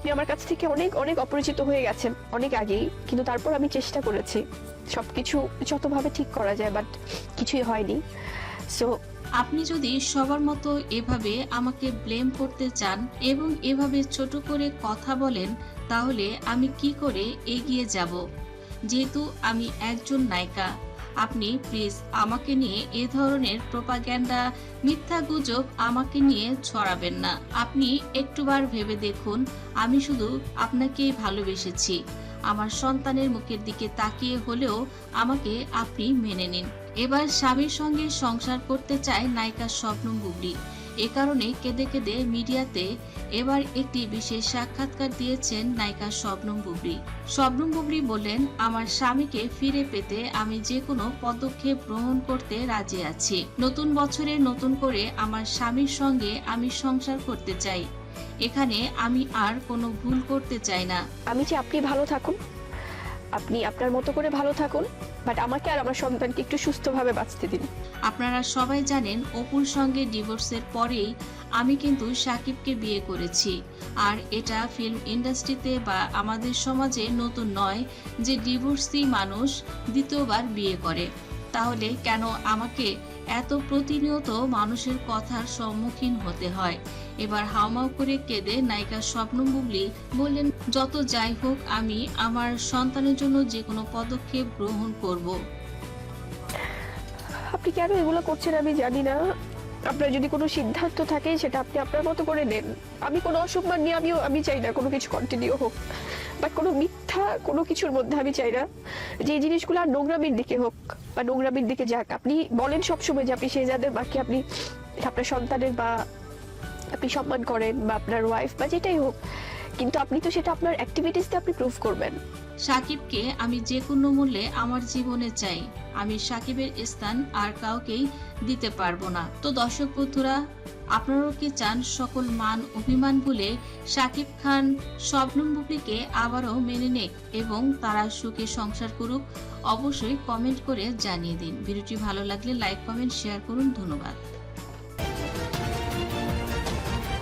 আপনি আমার কাছ থেকে অনেক অনেক অপরিচিত হয়ে গেছেন, অনেক আগেই, কিন্তু তারপর আমি চেষ্টা করেছি। সবকিছু যতভাবে ঠিক করা যায় বাট কিছুই হয়নি। সো আপনি যদি সবার মতো এভাবে আমাকে ব্লেম করতে চান এবং এভাবে ছোট করে কথা বলেন, তাহলে আমি কি করে এগিয়ে যাব? যেহেতু আমি একজন নায়িকা। আপনি প্লিজ আমাকে নিয়ে এ ধরনের প্রোপাগ্যান্ডা, মিথ্যা গুজব আমাকে নিয়ে ছড়াবেন না। আপনি একটুবার ভেবে দেখুন, আমি শুধু আপনাকেই ভালোবেসেছি। আমার সন্তানের মুখের দিকে তাকিয়ে হলেও আমাকে আপনি মেনে নিন। এবার স্বামীর সঙ্গে সংসার করতে চায় নায়িকা স্বপ্ন বুবলি এ কারণে কেঁদে কেঁদে মিডিয়াতে এবার একটি বিশেষ সাক্ষাৎকার দিয়েছেন নায়িকা শবনম বুবলি শবনম বুবলি বললেন, আমার স্বামীকে ফিরে পেতে আমি যে কোনো পদক্ষেপ গ্রহণ করতে রাজি আছি। নতুন বছরে নতুন করে আমার স্বামীর সঙ্গে আমি সংসার করতে চাই। এখানে আমি আর কোনো ভুল করতে চাই না। আমি যে আপনি ভালো থাকুন? আপনি আপনার মতো করে ভালো থাকুন বাট আমাকে আর আমার সন্তানকে একটু সুস্থভাবে বাঁচতে দিন। আপনারা সবাই জানেন, অপুর সঙ্গে ডিভোর্সের পরেই আমি কিন্তু সাকিবকে বিয়ে করেছি। আর এটা ফিল্ম ইন্ডাস্ট্রিতে বা আমাদের সমাজে নতুন নয় যে ডিভোর্সি মানুষ দ্বিতীয়বার বিয়ে করে। তাহলে কেন আমাকে এত প্রতিনিয়ত মানুষের কথার সম্মুখীন হতে হয়? এবার হাওমাও করে কেঁদে নায়িকা স্বপ্ন বুবলি বললেন, যত যাই হোক, আমি আমার সন্তানের জন্য যে কোনো পদক্ষেপ গ্রহণ করব। আপনি কেন এগুলো করছেন আমি জানি না। আপনার যদি কোনো সিদ্ধান্ত থাকে, সেটা আপনি আপনার মতো করে নেন। আমি কোনো অসম্মান নিয়ে, আমিও, আমি চাই না কোনো কিছু কন্টিনিউ হোক। বাট কোনো মিথ্যা কোনো কিছুর মধ্যে আমি চাই না। যে জিনিসগুলো আর নোংরামির দিকে হোক, বা নোংরামির দিকে যাক। আপনি বলেন সবসময় যে আপনি সেই যাদের বাকি আপনি আপনার সন্তানের বা আপনি সম্মান করেন বা আপনার ওয়াইফ বা যেটাই হোক, কিন্তু আপনি তো সেটা আপনার অ্যাক্টিভিটিসতে আপনি প্রুভ করবেন। সাকিবকে আমি যে কোনো মূল্যে আমার জীবনে চাই, আমি সাকিবের স্থান আর কাউকেই দিতে পারব না। তো দর্শক বন্ধুরা, আপনারাও কি চান সকল মান অভিমান ভুলে সাকিব খান, শবনম বুবলিকে আবারও মেনে নেক এবং তারা সুখে সংসার করুক? অবশ্যই কমেন্ট করে জানিয়ে দিন। ভিডিওটি ভালো লাগলে লাইক কমেন্ট শেয়ার করুন। ধন্যবাদ।